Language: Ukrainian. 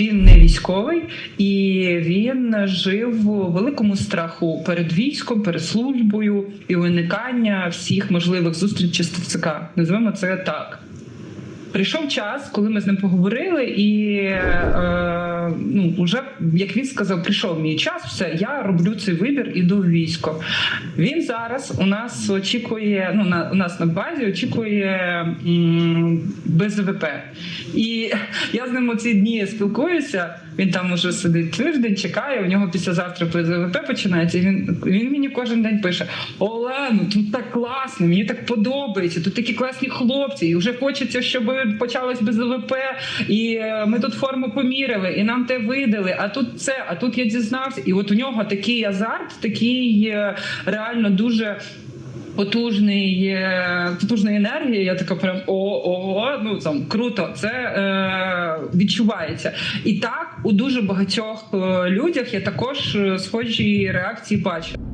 Він не військовий і він жив у великому страху перед військом, перед службою і уникання всіх можливих зустрічей з ТЦК. Називаємо це так. Прийшов час, коли ми з ним поговорили, і е, ну, уже, як він сказав, прийшов мій час, все, я роблю цей вибір, іду в військо. Він зараз у нас очікує, ну на у нас на базі очікує БЗВП. І я з ним оці дні спілкуюся. Він там уже сидить тиждень, чекає. У нього післязавтра ПЗВП починається. І він, він мені кожен день пише: Олену, тут так класно, мені так подобається. Тут такі класні хлопці, і вже хочеться, щоб почалось БЗВП, і е, ми тут форму поміряли, і нам те видали. А тут це, а тут я дізнався. І от у нього такий азарт, такий е, реально дуже потужний, е, потужна енергія. Я така прям о, ого, ну там круто. Це е, відчувається. І так у дуже багатьох людях я також схожі реакції бачу.